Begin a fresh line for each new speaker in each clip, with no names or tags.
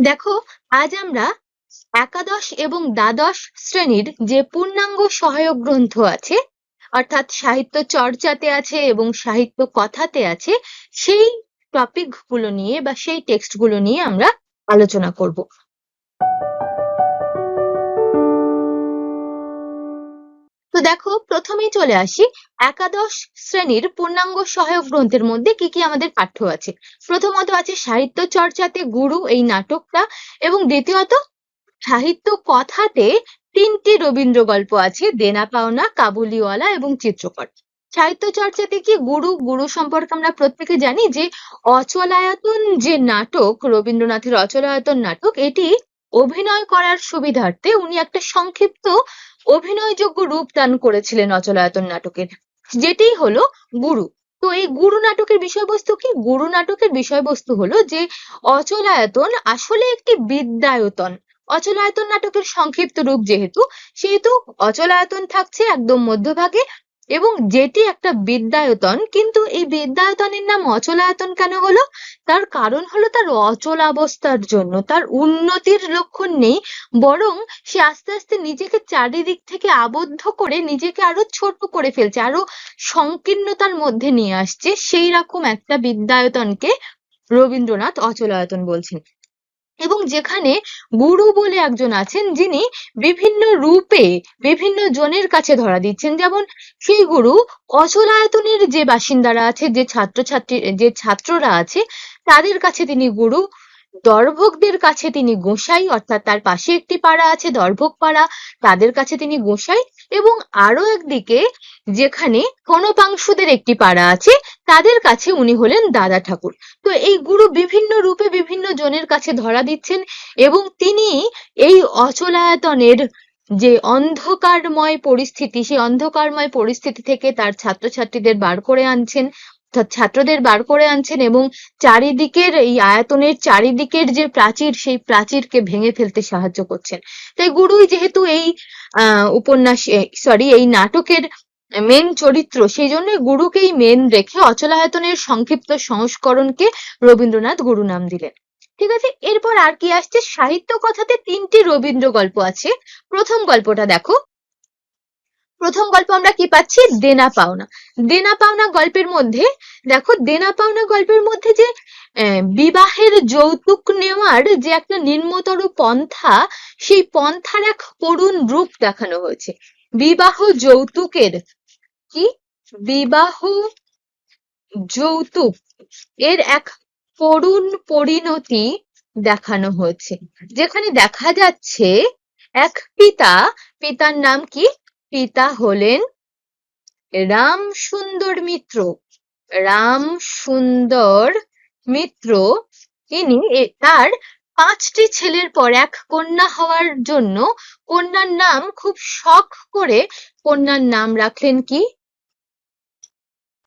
দেখো, আজ আমরা একাদশ এবং দ্বাদশ শ্রেণির যে পূর্ণাঙ্গ সহায়ক গ্রন্থ আছে, অর্থাৎ সাহিত্য চর্চাতে আছে এবং সাহিত্য কথাতে আছে, সেই টপিকগুলো নিয়ে বা সেই টেক্সটগুলো নিয়ে আমরা আলোচনা করব। দেখো, প্রথমেই চলে আসি। একাদশ শ্রেণির পূর্ণাঙ্গ সহায়ক গ্রন্থের মধ্যে কি কি আমাদের পাঠ্য আছে? প্রথমত আছে সাহিত্য চর্চাতে গুরু এই নাটকটা এবং দ্বিতীয়ত সাহিত্য কথাতে তিনটি রবীন্দ্র গল্প আছে, দেনা পাওনা, কাবুলিওয়ালা এবং চিত্রকর। সাহিত্য চর্চাতে কি গুরু গুরু সম্পর্কে আমরা প্রত্যেকে জানি যে অচলায়তন যে নাটক, রবীন্দ্রনাথের অচলায়তন নাটক, এটি অভিনয় করার সুবিধার্থে উনি একটা সংক্ষিপ্ত অভিনয়যোগ্য রূপ দান করেছিলেন অচলায়তন নাটকের, যেটি হলো গুরু। তো এই গুরু নাটকের বিষয়বস্তু কি? গুরু নাটকের বিষয়বস্তু হলো যে অচলায়তন আসলে একটি বিদ্যায়তন। অচলায়তন নাটকের সংক্ষিপ্ত রূপ যেহেতু, সেহেতু অচলায়তন থাকছে একদম মধ্যভাগে এবং যেটি একটা বিদ্যায়তন, কিন্তু এই বিদ্যায়তনের নাম অচলায়তন কেন হলো? তার কারণ হলো তার অচলাবস্থার জন্য, তার উন্নতির লক্ষণ নেই, বরং সে আস্তে আস্তে নিজেকে চারিদিক থেকে আবদ্ধ করে নিজেকে আরও ছোট করে ফেলছে, আরও সংকীর্ণতার মধ্যে নিয়ে আসছে। সেই রকম একটা বিদ্যায়তনকে রবীন্দ্রনাথ অচলায়তন বলছেন। এবং যেখানে গুরু বলে একজন আছেন, যিনি বিভিন্ন রূপে বিভিন্ন জনের কাছে ধরা দিচ্ছেন। যেমন সেই গুরু অচলায়তনের যে বাসিন্দারা আছে, যে ছাত্রছাত্রী, যে ছাত্ররা আছে, তাদের কাছে তিনি গুরু। দর্ভকদের কাছে তিনি গোসাই, অর্থাৎ তার পাশে একটি পাড়া আছে, দর্ভক পাড়া। তাদের কাছে তিনি গোসাই। এবং আরও একদিকে যেখানে কনপাংশুদের একটি পাড়া আছে, তাদের কাছে উনি হলেন দাদা ঠাকুর। তো এই গুরু বিভিন্ন রূপে বিভিন্ন জনের কাছে ধরা দিচ্ছেন এবং তিনি এই অচলায়তনের যে অন্ধকারময় পরিস্থিতি, সেই অন্ধকারময় পরিস্থিতি থেকে তার ছাত্রছাত্রীদের বার করে আনছেন। ছাত্রদের বার করে আনছেন এবং চারিদিকের এই আয়তনের চারিদিকের যে প্রাচীর, সেই প্রাচীরকে ভেঙে ফেলতে সাহায্য করছেন। তাই গুরুই যেহেতু এই উপন্যাস সরি এই নাটকের মেন চরিত্র, সেই জন্য গুরুকেই মেন রেখে অচলায়তনের সংক্ষিপ্ত সংস্করণকে রবীন্দ্রনাথ গুরু নাম দিলেন। ঠিক আছে? এরপর আর কি আসছে? সাহিত্য কথাতে তিনটি রবীন্দ্র গল্প আছে। প্রথম গল্পটা দেখো। প্রথম গল্প আমরা কি পাচ্ছি? দেনা পাওনা। দেনা পাওনা গল্পের মধ্যে, দেখো, দেনা পাওনা গল্পের মধ্যে যে বিবাহের যৌতুক নেওয়ার যে একটা নিম্নতর পন্থা, সেই পন্থার এক করুণ রূপ দেখানো হয়েছে। বিবাহ যৌতুকের কি? বিবাহ যৌতুক এর এক করুণ পরিণতি দেখানো হয়েছে। যেখানে দেখা যাচ্ছে, এক পিতা, পিতার নাম কি? পিতা হলেন রাম সুন্দর মিত্র। রাম সুন্দর মিত্র, তিনি তার পাঁচটি ছেলের পর এক কন্যা হওয়ার জন্য কন্যার নাম খুব শখ করে কন্যার নাম রাখলেন কি?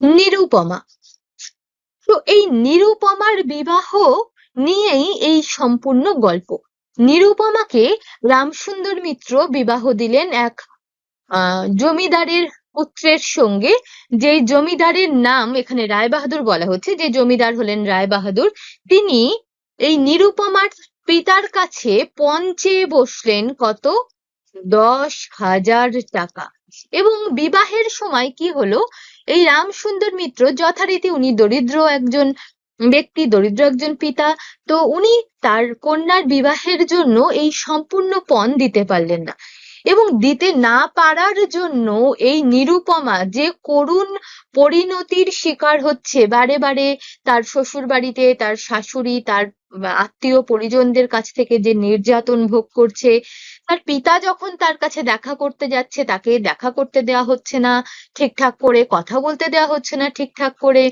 নিরুপমা। তো এই নিরুপমার বিবাহ নিয়েই এই সম্পূর্ণ গল্প। নিরুপমাকে রামসুন্দর মিত্র বিবাহ দিলেন এক জমিদারের পুত্রের সঙ্গে যে জমিদারের নাম এখানে রায়বাহাদুর বলা হচ্ছে, যে জমিদার হলেন রায়বাহাদুর তিনি এই নিরুপমার পিতার কাছে পঞ্চে বসলেন কত? দশ হাজার টাকা। এবং বিবাহের সময় কি হলো? এই রামসুন্দর মিত্র যথারীতি উনি দরিদ্র একজন ব্যক্তি, দরিদ্র একজন পিতা, তো উনি তার কন্যার বিবাহের জন্য এই সম্পূর্ণ পণ দিতে পারলেন না। এবং দিতে না পারার জন্য এই নিরুপমা যে করুণ পরিণতির শিকার হচ্ছে, বারে বারে তার শ্বশুর বাড়িতে তার শাশুড়ি, তার আত্মীয় পরিজনদের কাছ থেকে যে নির্যাতন ভোগ করছে, তার পিতা যখন তার কাছে দেখা করতে যাচ্ছে, তাকে দেখা করতে দেওয়া হচ্ছে না, ঠিকঠাক করে কথা বলতে দেওয়া হচ্ছে না ঠিকঠাক করে।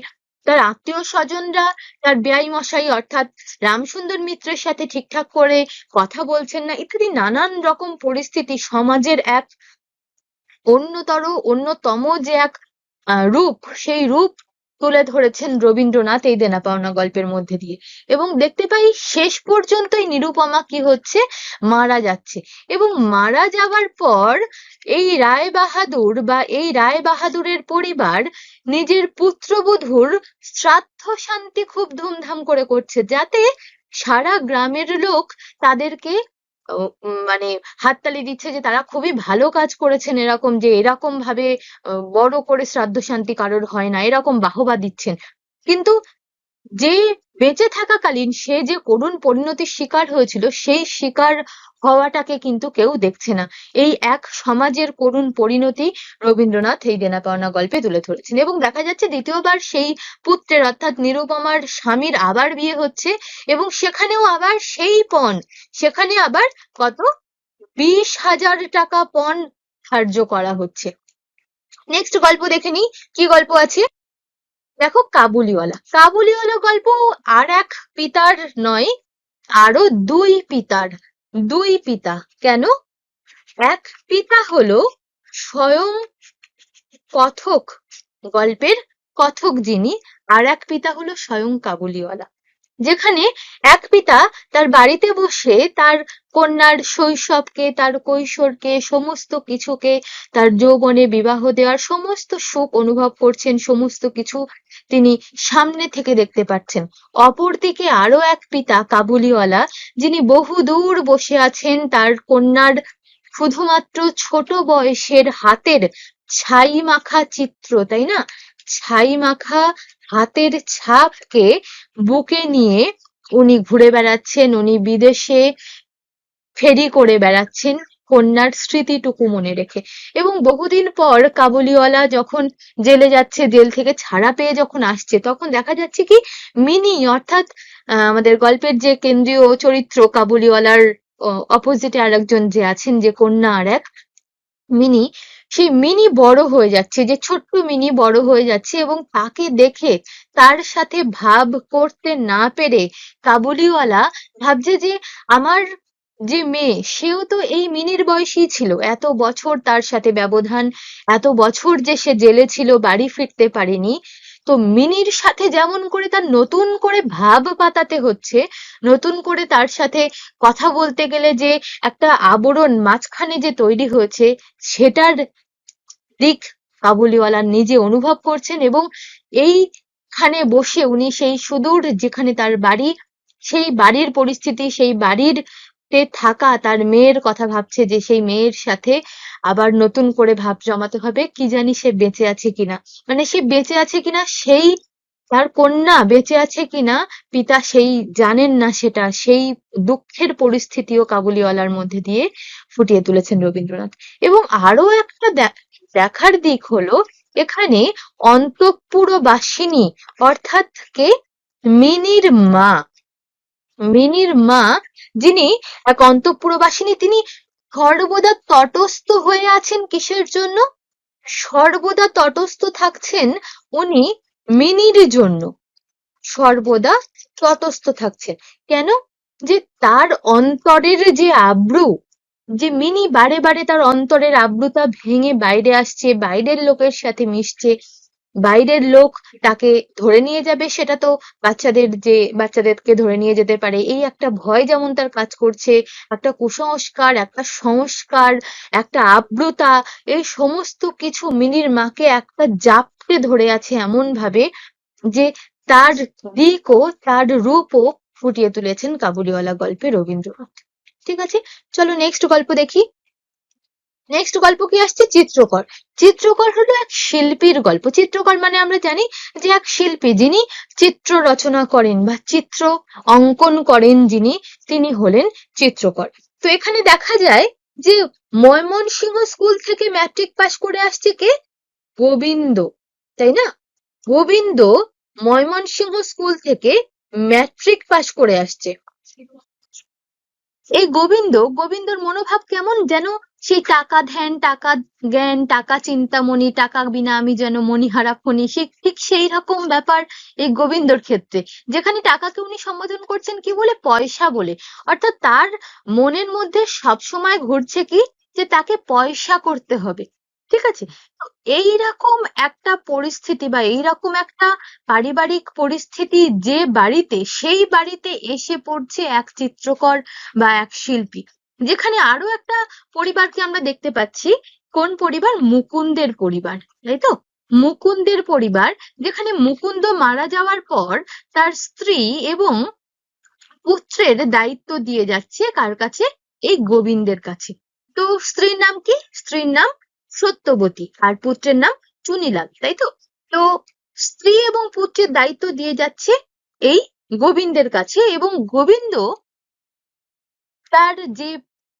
তার আত্মীয় স্বজনরা, তার বেয়াই মশাই অর্থাৎ রামসুন্দর মিত্রের সাথে ঠিকঠাক করে কথা বলছেন না, ইত্যাদি নানান রকম পরিস্থিতি সমাজের এক অন্যতর, অন্যতম যে এক রূপ, সেই রূপ তুলে ধরেছেন রবীন্দ্রনাথ এই দেনা পাওনা গল্পের মধ্যে দিয়ে। এবং দেখতে পাই শেষ পর্যন্ত এই নিরুপমা কি হচ্ছে? মারা যাচ্ছে। এবং মারা যাওয়ার পর এই রায় বাহাদুর বা এই রায় বাহাদুরের পরিবার নিজের পুত্রবধূর শ্রাদ্ধ শান্তি খুব ধুমধাম করে করছে, যাতে সারা গ্রামের লোক তাদেরকে মানে হাততালি দিচ্ছে যে তারা খুবই ভালো কাজ করেছেন এরকম যে এরকম ভাবে বড় করে শ্রাদ্ধ শান্তি কারোর হয় না, এরকম বাহবা দিচ্ছেন। কিন্তু বেঁচে থাকাকালীন সে যে করুণ পরিণতির শিকার হয়েছিল, সেই শিকার হওয়াটাকে কিন্তু কেউ দেখছে না। এই এক সমাজের করুণ পরিণতি রবীন্দ্রনাথ এই দেনা পাওনা গল্পে তুলে ধরেছেন। এবং দেখা যাচ্ছে দ্বিতীয়বার সেই পুত্রের, অর্থাৎ নিরুপমার স্বামীর আবার বিয়ে হচ্ছে এবং সেখানেও আবার সেই পণ, সেখানে আবার কত? বিশ হাজার টাকা পণ ধার্য করা হচ্ছে। নেক্সট গল্প দেখে নিই। কি গল্প আছে? দেখো কাবুলিওয়ালা। কাবুলিওয়ালা গল্প আর এক পিতার নয়, আরও দুই পিতার, দুই পিতা। কেন? এক পিতা হলো স্বয়ং কথক গল্পের কথক যিনি, আর এক পিতা হলো স্বয়ং কাবুলিওয়ালা। যেখানে এক পিতা তার বাড়িতে বসে তার কন্যার শৈশবকে, তার কৈশোরকে, সমস্ত কিছুকে, তার যৌবনে বিবাহ দেওয়ার সমস্ত সুখ অনুভব করছেন, সমস্ত কিছু তিনি সামনে থেকে দেখতে পাচ্ছেন। অপরদিকে আরও এক পিতা কাবুলিওয়ালা, যিনি বহু দূর বসে আছেন, তার কন্যার শুধুমাত্র ছোট বয়সের হাতের ছাই মাখা চিত্র, তাই না? ছাই মাখা হাতের ছাপকে বুকে নিয়ে উনি ঘুরে বেড়াচ্ছেন, উনি বিদেশে ফেরি করে বেড়াচ্ছেন কন্যার স্মৃতিটুকু মনে রেখে। এবং বহুদিন পর কাবুলিওয়ালা যখন জেলে যাচ্ছে, জেল থেকে ছাড়া পেয়ে যখন আসছে, তখন দেখা যাচ্ছে কি মিনি অর্থাৎ আমাদের গল্পের যে কেন্দ্রীয় চরিত্র কাবুলিওয়ালার অপোজিটে আরেকজন যে আছেন, যে কন্যা আর এক, মিনি সেই মিনি বড় হয়ে যাচ্ছে, যে ছোট্ট মিনি বড় হয়ে যাচ্ছে এবং তাকে দেখে তার সাথে ভাব করতে না পেরে কাবুলিওয়ালা ভাবছে যে আমার যে মেয়ে, সেও তো এই মিনির বয়সী ছিল। এত বছর তার সাথে ব্যবধান, এত বছর যে সে জেলে ছিল, বাড়ি ফিরতে পারেনি তো মিনির সাথে যেমন করে তার নতুন করে ভাব পাতাতে হচ্ছে, নতুন করে তার সাথে কথা বলতে গেলে যে একটা আবরণ মাঝখানে যে তৈরি হয়েছে, সেটার দিক কাবুলিওয়ালা নিজে অনুভব করছেন এবং এইখানে বসে উনি সেই সুদূর যেখানে তার বাড়ি, সেই বাড়ির পরিস্থিতি, সেই বাড়ির তে থাকা তার মেয়ের কথা ভাবছে যে সেই মেয়ের সাথে আবার নতুন করে ভাব জমাতে হবে, কি জানি সে বেঁচে আছে কিনা। মানে সে বেঁচে আছে কিনা, সেই তার কন্যা বেঁচে আছে কিনা, পিতা সেই জানেন না সেটা, সেই দুঃখের পরিস্থিতিও কাবুলিওয়ালার মধ্যে দিয়ে ফুটিয়ে তুলেছেন রবীন্দ্রনাথ। এবং আরও একটা দেখার দিক হলো, এখানে অন্তঃপুরবাসিনী অর্থাৎ কে? মিনির মা। মিনির মা, যিনি এক অন্তঃপুরবাসিনী, তিনি সর্বদা তটস্থ হয়ে আছেন কিসের জন্য? সর্বদা তটস্থ থাকছেন উনি মিনির জন্য। সর্বদা তটস্থ থাকছেন। কেন? যে তার অন্তরের যে আব্রু, যে মিনি বারে বারে তার অন্তরের আব্রুতা ভেঙে বাইরে আসছে, বাইরের লোকের সাথে মিশছে বাইরের লোক তাকে ধরে নিয়ে যাবে, সেটা তো বাচ্চাদের যে, বাচ্চাদেরকে ধরে নিয়ে যেতে পারে। এই একটা ভয় যেমন তার কাজ করছে, একটা কুসংস্কার, একটা সংস্কার, একটা আব্রুতা এই সমস্ত কিছু মিনির মাকে একটা জাপটে ধরে আছে এমন ভাবে যে তার দিকও, তার রূপও ফুটিয়ে তুলেছেন কাবুলিওয়ালা গল্পে রবীন্দ্রনাথ। ঠিক আছে? চলো নেক্সট গল্প দেখি। নেক্সট গল্প কি আসছে? চিত্রকর। চিত্রকর হলো এক শিল্পীর গল্প। চিত্রকর মানে আমরা জানি যে এক শিল্পী যিনি চিত্র রচনা করেন বা চিত্র অঙ্কন করেন যিনি, তিনি হলেন চিত্রকর। তো এখানে দেখা যায় যে ময়মনসিংহ স্কুল থেকে ম্যাট্রিক পাশ করে আসছে কে? গোবিন্দ। তাই না? গোবিন্দ ময়মনসিংহ স্কুল থেকে ম্যাট্রিক পাশ করে আসছে। এই গোবিন্দ, গোবিন্দর মনোভাব কেমন যেন? সেই টাকা ধ্যান, টাকা জ্ঞান, টাকা চিন্তামণি, টাকা বিনা আমি যেন মণিহারা ফণি। সে ঠিক সেই রকম ব্যাপার এই গোবিন্দর ক্ষেত্রে। যেখানে টাকাকে উনি সম্বোধন করছেন কি বলে? পয়সা বলে। অর্থাৎ তার মনের মধ্যে সব সময় ঘুরছে কি? যে তাকে পয়সা করতে হবে। ঠিক আছে? এইরকম একটা পরিস্থিতি বা এইরকম একটা পারিবারিক পরিস্থিতি যে বাড়িতে, সেই বাড়িতে এসে পড়ছে এক চিত্রকর বা এক শিল্পী। যেখানে আরও একটা পরিবারকে আমরা দেখতে পাচ্ছি। কোন পরিবার? মুকুন্দের পরিবার, তাই তো? মুকুন্দের পরিবার, যেখানে মুকুন্দ মারা যাওয়ার পর তার স্ত্রী এবং পুত্রের দায়িত্ব দিয়ে যাচ্ছে কার কাছে? এই গোবিন্দের কাছে। তো স্ত্রীর নাম কি? স্ত্রীর নাম সত্যবতী। আর পুত্রের নাম চুনিলাল, তাই তো? তো স্ত্রী এবং পুত্রের দায়িত্ব দিয়ে যাচ্ছে এই গোবিন্দের কাছে এবং গোবিন্দ তার যে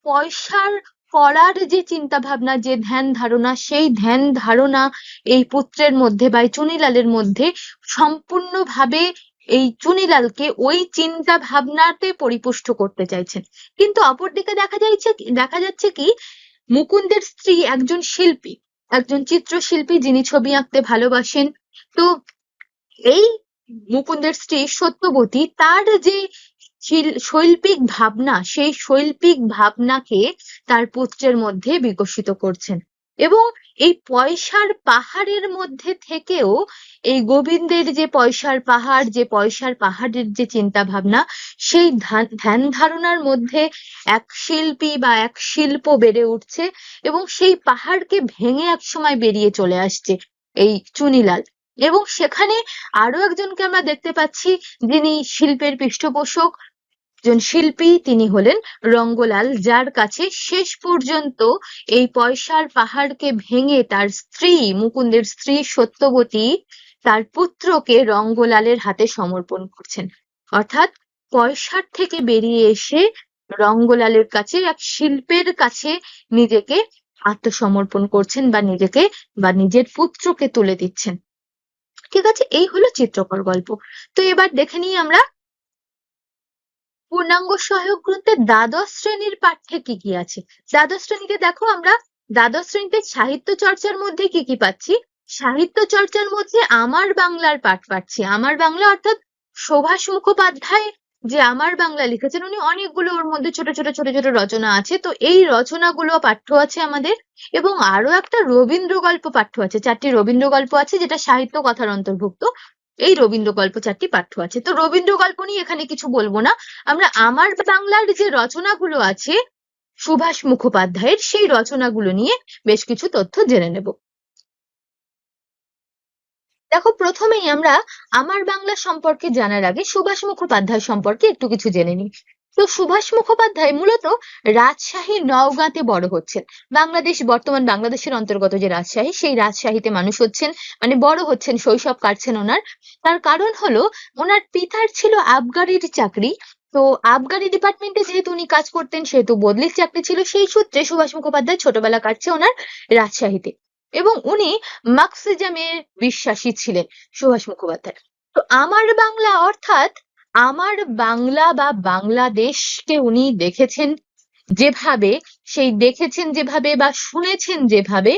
পয়সার করার যে চিন্তা ভাবনা যে ধ্যান ধারণা, সেই ধ্যান ধারণা এই পুত্রের মধ্যে বা চুনিলালের মধ্যে সম্পূর্ণভাবে এই চুনিলালকে ওই চিন্তা ভাবনাতে পরিপুষ্ট করতে চাইছেন। কিন্তু অপরদিকে দেখা যাচ্ছে দেখা যাচ্ছে কি মুকুন্দের স্ত্রী একজন শিল্পী, একজন চিত্রশিল্পী যিনি ছবি আঁকতে ভালোবাসেন। তো এই মুকুন্দের স্ত্রী সত্যবতী, তার যে শিল- শৈল্পিক ভাবনা, সেই শৈল্পিক ভাবনাকে তার পুত্রের মধ্যে বিকশিত করছেন। এবং এই পয়সার পাহাড়ের মধ্যে থেকেও এই গোবিন্দের যে পয়সার পাহাড়, যে পয়সার পাহাড়ের যে চিন্তা ভাবনা সেই ধ্যান- ধারণার মধ্যে এক শিল্পী বা এক শিল্প বেড়ে উঠছে এবং সেই পাহাড়কে ভেঙে এক সময় বেরিয়ে চলে আসছে এই চুনিলাল। এবং সেখানে আরও একজনকে আমরা দেখতে পাচ্ছি যিনি শিল্পের পৃষ্ঠপোষক একজন শিল্পী, তিনি হলেন রঙ্গলাল, যার কাছে শেষ পর্যন্ত এই পয়সার পাহাড়কে ভেঙে তার স্ত্রী, মুকুন্দের স্ত্রী সত্যবতী, তার পুত্রকে রঙ্গলালের হাতে সমর্পণ করছেন। অর্থাৎ পয়সার থেকে বেরিয়ে এসে রঙ্গলালের কাছে, এক শিল্পের কাছে নিজেকে আত্মসমর্পণ করছেন বা নিজেকে বা নিজের পুত্রকে তুলে দিচ্ছেন। ঠিক আছে, এই হলো চিত্রকর গল্প। তো এবার দেখে নিই আমরা পূর্ণাঙ্গ সহায়ক গ্রন্থের দ্বাদশ শ্রেণির পাঠ্যে কি কি আছে? দ্বাদশ শ্রেণীতে দেখো আমরা দ্বাদশ শ্রেণীতে সাহিত্য চর্চার মধ্যে কি কি পাচ্ছি? সাহিত্য চর্চার মধ্যে আমার বাংলার পাঠ পাচ্ছি। আমার বাংলা অর্থাৎ সুভাষ মুখোপাধ্যায় যে আমার বাংলা লিখেছেন, উনি অনেকগুলো ওর মধ্যে ছোট ছোট ছোট ছোট রচনা আছে। তো এই রচনাগুলো পাঠ্য আছে আমাদের এবং আরও একটা রবীন্দ্র গল্প পাঠ্য আছে। চারটি রবীন্দ্র গল্প আছে যেটা সাহিত্য কথার অন্তর্ভুক্ত। এই রবীন্দ্র গল্প চারটি পাঠ্য আছে। তো রবীন্দ্র গল্প নিয়ে এখানে কিছু বলব না। আমরা আমার বাংলার যে রচনাগুলো আছে, সুভাষ মুখোপাধ্যায়ের সেই রচনাগুলো নিয়ে বেশ কিছু তথ্য জেনে নেব। দেখো, প্রথমেই আমরা আমার বাংলা সম্পর্কে জানার আগে সুভাষ মুখোপাধ্যায় সম্পর্কে একটু কিছু জেনে নিই। তো সুভাষ মুখোপাধ্যায় মূলত রাজশাহী নওগাঁতে বড় হচ্ছেন। বাংলাদেশ, বর্তমান বাংলাদেশের অন্তর্গত যে রাজশাহী, সেই রাজশাহীতে মানুষ হচ্ছেন মানে বড় হচ্ছেন শৈশব কাটছেন ওনার। তার কারণ হলো, ওনার পিতার ছিল আবগারির চাকরি। তো আবগারি ডিপার্টমেন্টে যেহেতু উনি কাজ করতেন, সেহেতু বদলির চাকরি ছিল, সেই সূত্রে সুভাষ মুখোপাধ্যায় ছোটবেলা কাটছে ওনার রাজশাহীতে। এবং উনি মার্কসিজমের বিশ্বাসী ছিলেন সুভাষ মুখোপাধ্যায়। তো আমার বাংলা অর্থাৎ আমার বাংলা বা বাংলাদেশকে উনি দেখেছেন যেভাবে, সেই দেখেছেন যেভাবে বা শুনেছেন যেভাবে,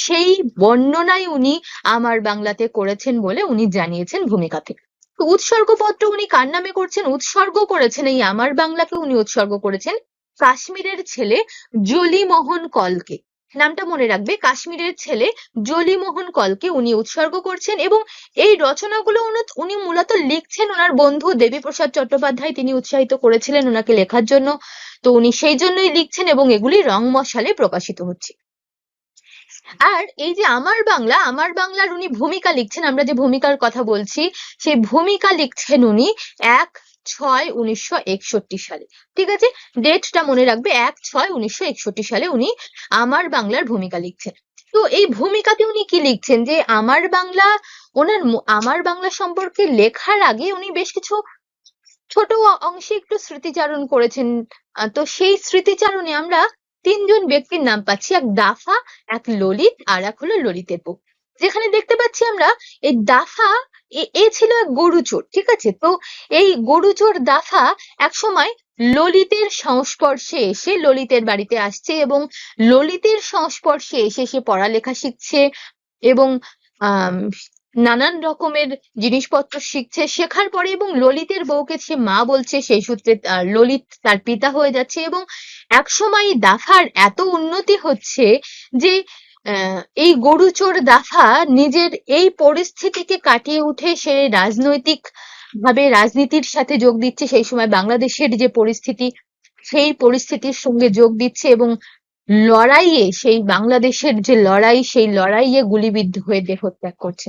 সেই বর্ণনাই উনি আমার বাংলাতে করেছেন বলে উনি জানিয়েছেন ভূমিকাতে উৎসর্গপত্র উনি কার নামে করছেন? উৎসর্গ করেছেন এই আমার বাংলাকে উনি উৎসর্গ করেছেন কাশ্মীরের ছেলে জলিমোহন কলকে। নামটা মনে রাখবে, কাশ্মীরের ছেলে জলিমোহন কলকে উনি উৎসর্গ করছেন এবং এই রচনাগুলো উনি- মূলত লিখছেন ওনার বন্ধু দেবীপ্রসাদ চট্টোপাধ্যায়, তিনি উৎসাহিত করেছিলেন ওনাকে লেখার জন্য। তো উনি সেই জন্যই লিখছেন এবং এগুলি রং মশালে প্রকাশিত হচ্ছে। আর এই যে আমার বাংলা, আমার বাংলার উনি ভূমিকা লিখছেন, আমরা যে ভূমিকার কথা বলছি, সেই ভূমিকা লিখছেন উনি এক ছয় উনিশশো একষট্টি সালে। ঠিক আছে? ডেটটা মনে রাখবে, এক ছয় উনিশশো একষট্টি সালে উনি আমার বাংলার ভূমিকা লিখছেন। তো এই ভূমিকাতে উনি কি লিখছেন? যে আমার বাংলা, ওনার আমার বাংলা সম্পর্কে লেখার আগে উনি বেশ কিছু ছোট অংশে একটু স্মৃতিচারণ করেছেন। তো সেই স্মৃতিচারণে আমরা তিনজন ব্যক্তির নাম পাচ্ছি, এক দাফা, এক ললিত, আর এক হলো ললিতের যেখানে দেখতে পাচ্ছি আমরা, এই দাফা এ- ছিল এক গরুচোর ঠিক আছে? তো এই গরুচোর দাফা এক সময় ললিতের সংস্পর্শে এসে ললিতের বাড়িতে আসছে এবং ললিতের সংস্পর্শে এসে সে পড়ালেখা শিখছে এবং নানান রকমের জিনিসপত্র শিখছে, শেখার পরে এবং ললিতের বউকে সে মা বলছে সেই সূত্রে ললিত তার পিতা হয়ে যাচ্ছে এবং একসময় দাফার এত উন্নতি হচ্ছে যে এই গরুচোর দাফা নিজের এই পরিস্থিতিকে কাটিয়ে উঠে সে রাজনৈতিক ভাবে রাজনীতির সাথে যোগ দিচ্ছে। সেই সময় বাংলাদেশের যে পরিস্থিতি, সেই পরিস্থিতির সঙ্গে যোগ দিচ্ছে এবং লড়াইয়ে সেই বাংলাদেশের যে লড়াই, সেই লড়াইয়ে গুলিবিদ্ধ হয়ে দেহত্যাগ করছে।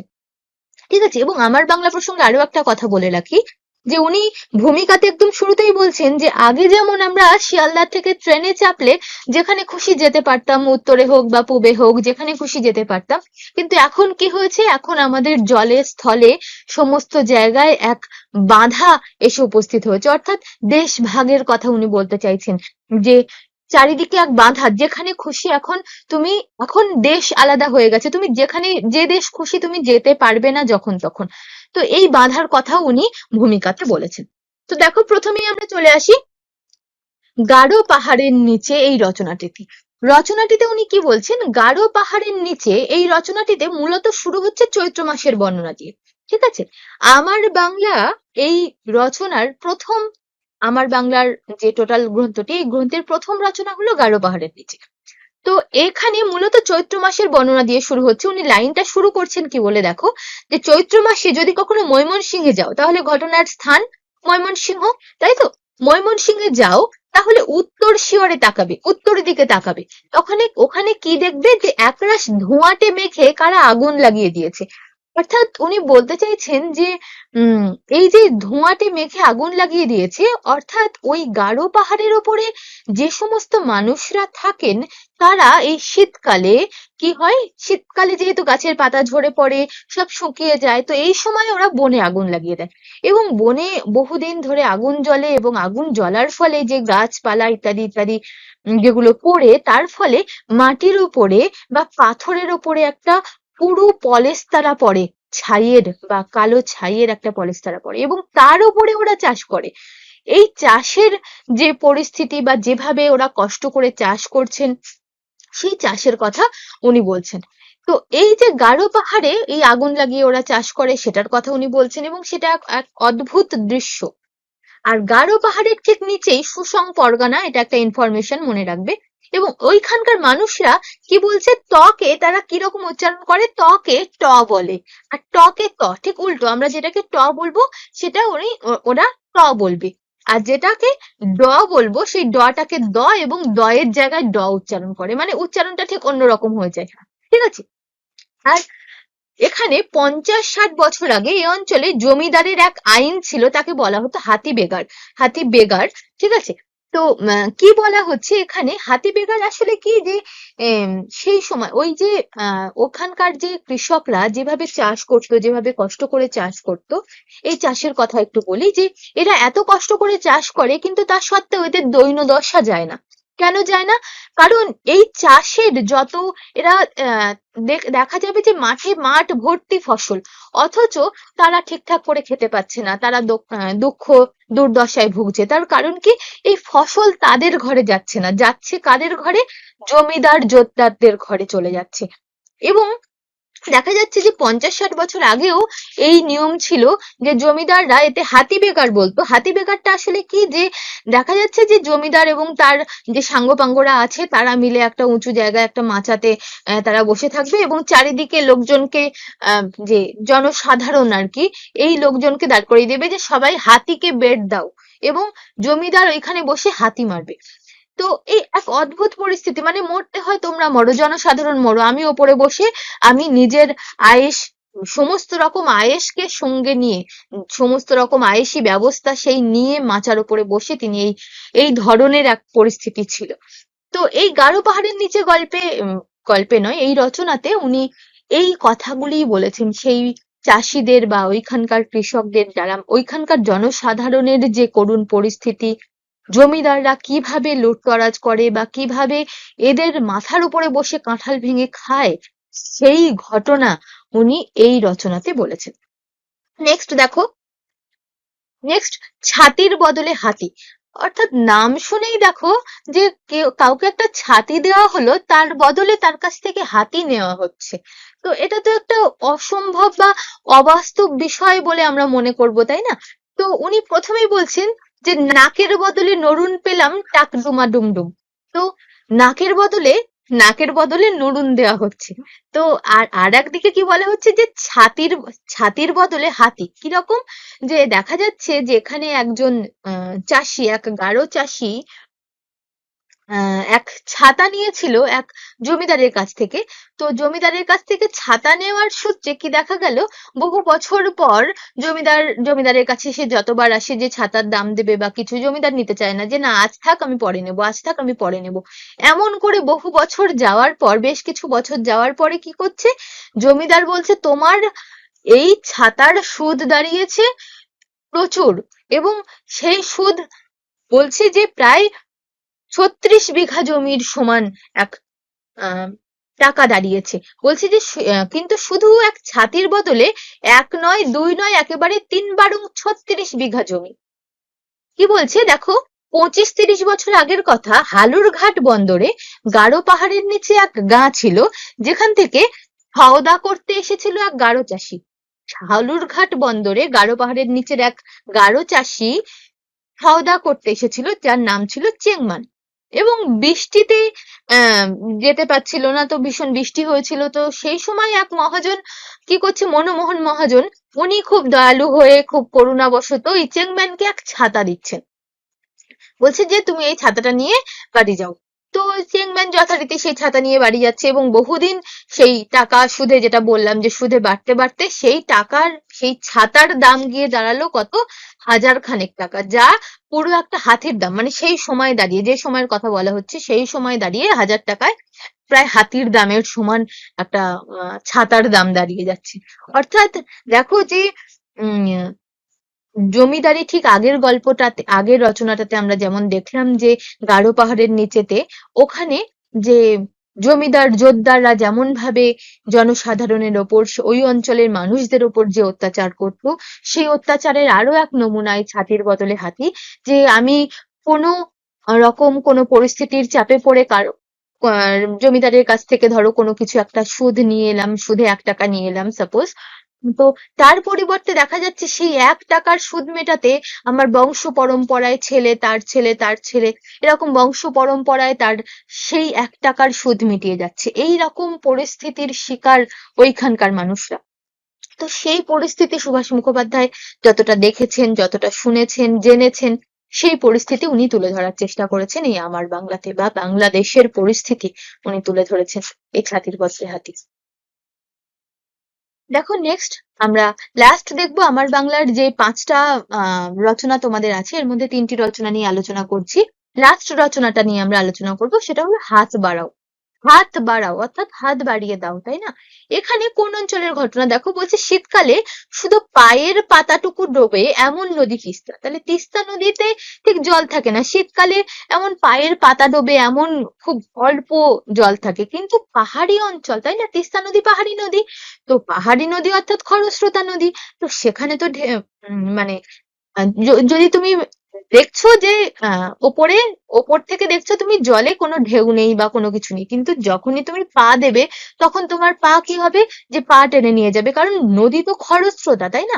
ঠিক আছে, এবং আমার বাংলা প্রসঙ্গে আরও একটা কথা বলে রাখি। যে উনি ভূমিকাতে একদম শুরুতেই বলছেন যে, আগে যেমন আমরা শিয়ালদা থেকে ট্রেনে চাপলে যেখানে খুশি যেতে পারতাম, উত্তরে হোক বা পূবে হোক, যেখানে খুশি যেতে পারতাম, কিন্তু এখন কি হয়েছে? এখন আমাদের জলে, স্থলে, সমস্ত জায়গায় এক বাধা এসে উপস্থিত হয়েছে। অর্থাৎ দেশ ভাগের কথা উনি বলতে চাইছেন যে চারিদিকে এক বাধা, যেখানে খুশি এখন তুমি, এখন দেশ আলাদা হয়ে গেছে। তুমি যেখানে, যে দেশ খুশি তুমি যেতে পারবে না যখন তখন। তো এই বাধার কথা উনি ভূমিকাতে বলেছেন। তো দেখো, প্রথমেই আমরা চলে আসি গাঢ় পাহাড়ের নিচে এই রচনাটিতে। রচনাটিতে উনি কি বলছেন? গাঢ় পাহাড়ের নিচে এই রচনাটিতে মূলত শুরু হচ্ছে চৈত্র মাসের বর্ণনা দিয়ে। ঠিক আছে? আমার বাংলা এই রচনার প্রথম আমার বাংলার যে টোটাল গ্রন্থটি, এই গ্রন্থের প্রথম রচনা হলো গাঢ় পাহাড়ের নিচে। তো এখানে মূলত চৈত্র মাসের বর্ণনা দিয়ে শুরু হচ্ছে। উনি লাইনটা শুরু করছেন কি বলে দেখো? যে চৈত্র মাসে যদি কখনো ময়মনসিংহে যাও, তাহলে ঘটনার স্থান ময়মনসিংহ, তাই তো? ময়মনসিংহে যাও, তাহলে উত্তর শিয়রে তাকাবে, উত্তর দিকে তাকাবে। ওখানে ওখানে কি দেখবে যে একরাশ ধোঁয়াটে মেঘে কারা আগুন লাগিয়ে দিয়েছে? অর্থাৎ উনি বলতে চাইছেন যে, উম, এই যে ধোঁয়াটে মেঘে আগুন লাগিয়ে দিয়েছে, অর্থাৎ ওই গাঢ় পাহাড়ের ওপরে যে সমস্ত মানুষরা থাকেন, তারা এই শীতকালে কি হয়? শীতকালে যেহেতু গাছের পাতা ঝরে পড়ে, সব শুকিয়ে যায়, তো এই সময় ওরা বনে আগুন লাগিয়ে দেয়। এবং বনে বহুদিন ধরে আগুন জ্বলে এবং আগুন জ্বলার ফলে যে গাছপালা ইত্যাদি ইত্যাদি যেগুলো পড়ে, তার ফলে মাটির উপরে বা পাথরের উপরে একটা পুরু পলেস্তারা পড়ে, ছাইয়ের বা কালো ছাইয়ের একটা পলেস্তারা পরে এবং তার উপরে ওরা চাষ করে। এই চাষের যে পরিস্থিতি বা যেভাবে ওরা কষ্ট করে চাষ করছেন, সেই চাষের কথা উনি বলছেন। তো এই যে গাঢ় পাহাড়ে এই আগুন লাগিয়ে ওরা চাষ করে, সেটার কথা উনি বলছেন এবং সেটা এক এক অদ্ভুত দৃশ্য। আর গাঢ় পাহাড়ের ঠিক নিচেই সুসং পরগনা এটা একটা ইনফরমেশন মনে রাখবে এবং ওইখানকার মানুষরা কি বলছে? তকে তারা কীরকম উচ্চারণ করে? তকে ট বলে। আর টকে ত ঠিক উল্টো। আমরা যেটাকে ট বলব, সেটা উনি ওরা ট বলবে। আর যেটাকে ড বলব, সেই ডটাকে দ এবং দ এর জায়গায় ড উচ্চারণ করে। মানে উচ্চারণটা ঠিক অন্যরকম হয়ে যায়। ঠিক আছে? আর এখানে পঞ্চাশ ষাট বছর আগে এই অঞ্চলে জমিদারের এক আইন ছিল, তাকে বলা হতো হাতি বেগার হাতি বেগার ঠিক আছে? তো কি বলা হচ্ছে এখানে? হাতি বেগার আসলে কি যে সেই সময় ওই যে ওখানকার যে কৃষকরা যেভাবে চাষ করতো, যেভাবে কষ্ট করে চাষ করতো, এই চাষের কথা একটু বলি যে, এরা এত কষ্ট করে চাষ করে, কিন্তু তা সত্ত্বেও এদের দৈন্যদশা যায় না। কেন যায় না? কারণ এই চাষের যত এরা দেখা যাবে যে মাঠে মাঠ ভর্তি ফসল, অথচ তারা ঠিকঠাক করে খেতে পাচ্ছে না, তারা দুঃখ দুর্দশায় ভুগছে। তার কারণ কি? এই ফসল তাদের ঘরে যাচ্ছে না, যাচ্ছে কাদের ঘরে? জমিদার জোতদারদের ঘরে চলে যাচ্ছে। এবং দেখা যাচ্ছে যে পঞ্চাশ ষাট বছর আগেও এই নিয়ম ছিল যে জমিদাররা এতে হাতি বেকার বলতো। হাতি বেকারটা আসলে কি? যে দেখা যাচ্ছে যে জমিদার এবং তার যে সাঙ্গপাঙ্গরা আছে, তারা মিলে একটা উঁচু জায়গায় একটা মাচাতে তারা বসে থাকবে এবং চারিদিকে লোকজনকে যে জনসাধারণ আর কি, এই লোকজনকে দাঁড় করিয়ে দেবে যে সবাই হাতিকে বেড দাও এবং জমিদার ওইখানে বসে হাতি মারবে। তো এই এক অদ্ভুত পরিস্থিতি। মানে মরতে হয় তোমরা মরো, জনসাধারণ মরো। আমি ওপরে বসে আমি নিজের আয়েস সমস্ত রকম আয়েসকে সঙ্গে নিয়ে, সমস্ত রকম আয়েসি ব্যবস্থা সেই নিয়ে মাচার উপরে বসে তিনি এই এই ধরনের এক পরিস্থিতি ছিল। তো এই গাঢ় পাহাড়ের নিচে গল্পে গল্পে নয়, এই রচনাতে উনি এই কথাগুলিই বলেছেন। সেই চাষিদের বা ওইখানকার কৃষকদের যারা, ওইখানকার জনসাধারণের যে করুণ পরিস্থিতি জমিদাররা কীভাবে লুটতরাজ করে বা কীভাবে এদের মাথার উপরে বসে কাঁঠাল ভেঙে খায়, সেই ঘটনা উনি এই রচনাতে বলেছেন। নেক্সট দেখো। নেক্সট ছাতির বদলে হাতি। অর্থাৎ নাম শুনেই দেখো যে কেউ, কাউকে একটা ছাতি দেওয়া হলো, তার বদলে তার কাছ থেকে হাতি নেওয়া হচ্ছে। তো এটা তো একটা অসম্ভব বা অবাস্তব বিষয় বলে আমরা মনে করব, তাই না? তো উনি প্রথমেই বলছেন যে নাকের বদলে নরুন পেলাম টাক ডুমা ডুমডুম তো নাকের বদলে নাকের বদলে নরুন দেওয়া হচ্ছে। তো আর আর একদিকে কি বলা হচ্ছে যে ছাতির ছাতির বদলে হাতি। কীরকম? যে দেখা যাচ্ছে যে এখানে একজন চাষি, এক গাঢ় চাষি আহ, এক ছাতা নিয়েছিল এক জমিদারের কাছ থেকে। তো জমিদারের কাছ থেকে ছাতা নেওয়ার সূত্রে কি দেখা গেল? বহু বছর পর জমিদার জমিদারের কাছে সে যতবার আসে যে ছাতার দাম দেবে বা কিছু জমিদার নিতে চায় না যে না আজ থাক আমি পরে নেব আজ থাক আমি পরে নেব। এমন করে বহু বছর যাওয়ার পর বেশ কিছু বছর যাওয়ার পরে কি করছে? জমিদার বলছে তোমার এই ছাতার সুদ দাঁড়িয়েছে প্রচুর এবং সেই সুদ বলছে যে প্রায় ছত্রিশ বিঘা জমির সমান এক টাকা দাঁড়িয়েছে। বলছে যে কিন্তু শুধু এক ছাতির বদলে এক নয়, দুই নয়, একেবারে তিন বারং ছত্রিশ বিঘা জমি। কি বলছে? দেখো, পঁচিশ তিরিশ বছর আগের কথা, হালুরঘাট বন্দরে গারো পাহাড়ের নিচে এক গাঁ ছিল, যেখান থেকে হাওদা করতে এসেছিল এক গারো চাষি। হালুরঘাট বন্দরে গারো পাহাড়ের নিচের এক গারো চাষি হাওদা করতে এসেছিল, যার নাম ছিল চেংমান। এবং বৃষ্টিতে, আহ, যেতে পারছিল না তো, ভীষণ বৃষ্টি হয়েছিল তো, সেই সময় এক মহাজন, কি করছে মনমোহন মহাজন, উনি খুব দয়ালু হয়ে খুব করুণাবশত এই চেংম্যানকে এক ছাতা দিচ্ছেন। বলছে যে, তুমি এই ছাতাটা নিয়ে বাড়ি যাও। তো চেংম্যান যথারীতি সেই ছাতা নিয়ে বাড়ি যাচ্ছে এবং বহুদিন সেই টাকা সুদে, যেটা বললাম যে, সুদে বাড়তে বাড়তে সেই টাকার, সেই ছাতার দাম গিয়ে দাঁড়াল কত? হাজার খানেক টাকা, যা পুরো একটা হাতির দাম। মানে সেই সময় দাঁড়িয়ে, যে সময়ের কথা বলা হচ্ছে, সেই সময় দাঁড়িয়ে হাজার টাকায় প্রায় হাতির দামের সমান একটা ছাতার দাম দাঁড়িয়ে যাচ্ছে। অর্থাৎ দেখো যে জমিদারি ঠিক আগের গল্পটাতে, আগের রচনাটাতে আমরা যেমন দেখলাম যে গারো পাহাড়ের নিচেতে ওখানে যে জমিদার, জোতদাররা যেমন ভাবে জনসাধারণের ওপর, ওই অঞ্চলের মানুষদের ওপর যে অত্যাচার করত, সেই অত্যাচারের আরও এক নমুনায় ছাতির বদলে হাতি, যে আমি কোনো রকম কোনো পরিস্থিতির চাপে পড়ে কারও জমিদারের কাছ থেকে ধরো কোনো কিছু একটা সুদ নিয়ে এলাম, সুদে এক টাকা নিয়ে এলাম সাপোজ তো তার পরিবর্তে দেখা যাচ্ছে সেই এক টাকার সুদ মেটাতে আমার বংশ পরম্পরায় ছেলে, তার ছেলে তার ছেলে, এরকম বংশ পরম্পরায় তার সেই এক টাকার সুদ মিটিয়ে যাচ্ছে। এই রকম পরিস্থিতির শিকার ওইখানকার মানুষরা। তো সেই পরিস্থিতি সুভাষ মুখোপাধ্যায় যতটা দেখেছেন, যতটা শুনেছেন, জেনেছেন, সেই পরিস্থিতি উনি তুলে ধরার চেষ্টা করেছেন। এই আমার বাংলাতে বা বাংলাদেশের পরিস্থিতি উনি তুলে ধরেছেন। এই ছাতির বস্ত্রে হাতি দেখো নেক্সট আমরা লাস্ট দেখব আমার বাংলার যে পাঁচটা রচনা তোমাদের আছে, এর মধ্যে তিনটি রচনা নিয়ে আলোচনা করছি। লাস্ট রচনাটা নিয়ে আমরা আলোচনা করব, সেটা হলো হাত বাড়াও। হাত বাড়াও, অর্থাৎ হাত বাড়িয়ে দাও, তাই না? এখানে কোন অঞ্চলের ঘটনা? দেখো বলছে শীতকালে শুধু পায়ের পাতাটুকু ডোবে এমন নদী তিস্তা। তাহলে তিস্তা নদীতে ঠিক জল থাকে না। শীতকালে এমন পায়ের পাতা ডোবে এমন খুব অল্প জল থাকে। কিন্তু পাহাড়ি অঞ্চল, তাই না? তিস্তা নদী পাহাড়ি নদী। তো পাহাড়ি নদী অর্থাৎ খরস্রোতা নদী। তো সেখানে তো মানে যদি তুমি দেখছ যে ওপরে, ওপর থেকে দেখছ তুমি জলে কোনো ঢেউ নেই বা কোনো কিছু নেই। কিন্তু যখনই তুমি পা দেবে, তখন তোমার পা কি হবে? যে পা টেনে নিয়ে যাবে। কারণ নদী তো খরস্রোতা, তাই না?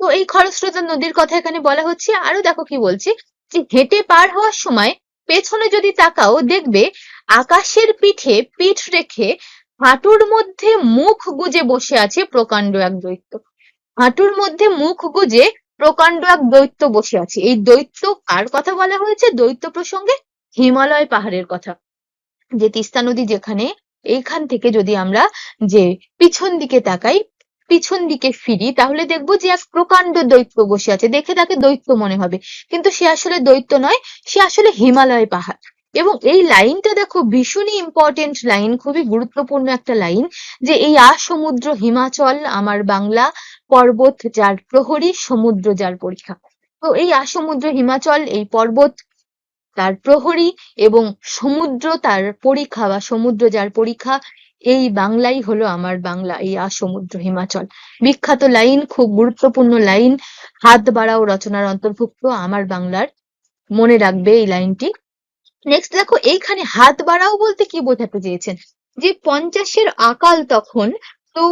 তো এই খরস্রোতা নদীর কথা এখানে বলা হচ্ছে। আরও দেখো কি বলছি, যে হেঁটে পার হওয়ার সময় পেছনে যদি তাকাও, দেখবে আকাশের পিঠে পিঠ রেখে হাঁটুর মধ্যে মুখ গুজে বসে আছে প্রকাণ্ড এক দৈত্য। হাঁটুর মধ্যে মুখ গুজে প্রকাণ্ড এক দৈত্য বসে আছে। এই দৈত্য কার কথা বলা হয়েছে? দৈত্য প্রসঙ্গে হিমালয় পাহাড়ের কথা। যে তিস্তা নদী যেখানে, এইখান থেকে যদি আমরা যে পিছন দিকে তাকাই, পিছন দিকে ফিরি, তাহলে দেখব যে এক প্রকাণ্ড দৈত্য বসে আছে। দেখে তাকে দৈত্য মনে হবে। কিন্তু সে আসলে দৈত্য নয়, সে আসলে হিমালয় পাহাড়। এবং এই লাইনটা দেখো, ভীষণই ইম্পর্টেন্ট লাইন, খুবই গুরুত্বপূর্ণ একটা লাইন, যে এই আসমুদ্র হিমাচল, আমার বাংলা পর্বত যার প্রহরী সমুদ্র যার পরীক্ষা। তো এই আসমুদ্র হিমাচল, এই পর্বত তার প্রহরী এবং সমুদ্র তার পরীক্ষা বা সমুদ্র যার পরীক্ষা, এই বাংলাই হলো আমার বাংলা, এই আসমুদ্র হিমাচল। বিখ্যাত লাইন, খুব গুরুত্বপূর্ণ লাইন, হাত বাড়াও রচনার অন্তর্ভুক্ত আমার বাংলার, মনে রাখবে এই লাইনটি। নেক্সট দেখো, এইখানে হাত বাড়াও বলতে কি বোঝাতে চেয়েছেন? যে পঞ্চাশের আকাল তখন তো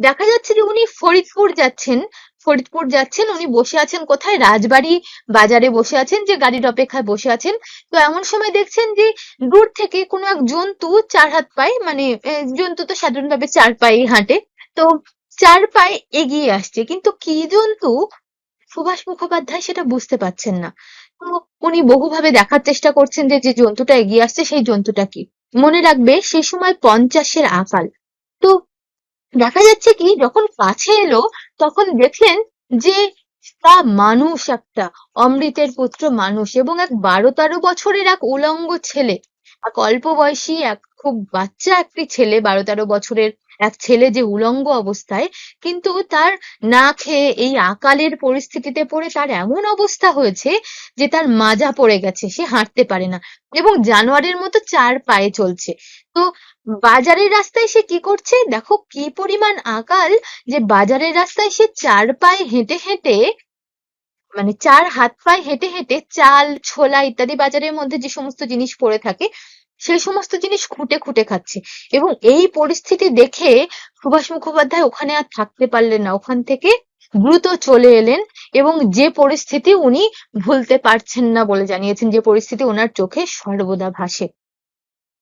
দেখা যাচ্ছে যে উনি ফরিদপুর যাচ্ছেন ফরিদপুর যাচ্ছেন, উনি বসে আছেন কোথায়? রাজবাড়ি বাজারে বসে আছেন যে গাড়ির অপেক্ষায় বসে আছেন। তো এমন সময় দেখছেন যে দূর থেকে কোনো এক জন্তু চার হাত পায়ে মানে জন্তু তো সাধারণভাবে চার পায়ে হাঁটে। তো চার পায়ে এগিয়ে আসছে। কিন্তু কি জন্তু? সুভাষ মুখোপাধ্যায় সেটা বুঝতে পারছেন না। তো উনি বহুভাবে দেখার চেষ্টা করছেন যে যে জন্তুটা এগিয়ে আসছে সেই জন্তুটা কি? মনে রাখবে সেই সময় পঞ্চাশের আকাল তো দেখা যাচ্ছে কি, যখন কাছে এলো, তখন দেখলেন যে তা মানুষ একটা, অমৃতের পুত্র মানুষ এবং এক বারো তেরো বছরের এক উলঙ্গ ছেলে। এক অল্প বয়সী, এক খুব বাচ্চা একটি ছেলে বারো তেরো বছরের এক ছেলে যে উলঙ্গ অবস্থায়, কিন্তু তার না খেয়ে এই আকালের পরিস্থিতিতে পড়ে তার এমন অবস্থা হয়েছে যে তার মাজা পড়ে গেছে, সে হাঁটতে পারে না এবং জানোয়ারের মতো চার পায়ে চলছে। তো বাজারের রাস্তায় সে কি করছে? দেখো কি পরিমাণ আকাল যে বাজারের রাস্তায় সে চার পায়ে হেঁটে হেঁটে মানে চার হাত পায়ে হেঁটে হেঁটে চাল, ছোলা ইত্যাদি বাজারের মধ্যে যে সমস্ত জিনিস পড়ে থাকে সেই সমস্ত জিনিস খুঁটে খুঁটে খাচ্ছে। এবং এই পরিস্থিতি দেখে সুভাষ মুখোপাধ্যায় ওখানে আর থাকতে পারলেন না। ওখান থেকে দ্রুত চলে এলেন এবং যে পরিস্থিতি উনি ভুলতে পারছেন না বলে জানিয়েছেন, যে পরিস্থিতি ওনার চোখে সর্বদা ভাসে।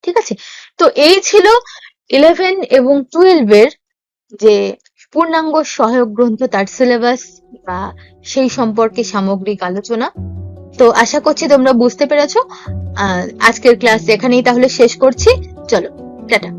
ঠিক আছে? তো এই ছিল ইলেভেন এবং টুয়েলভের যে পূর্ণাঙ্গ সহায়ক গ্রন্থ, তার সিলেবাস বা সেই সম্পর্কে সামগ্রিক আলোচনা। তো আশা করছি তোমরা বুঝতে পেরেছ। আজকের ক্লাস এখানেই তাহলে শেষ করছি। চলো টাটা।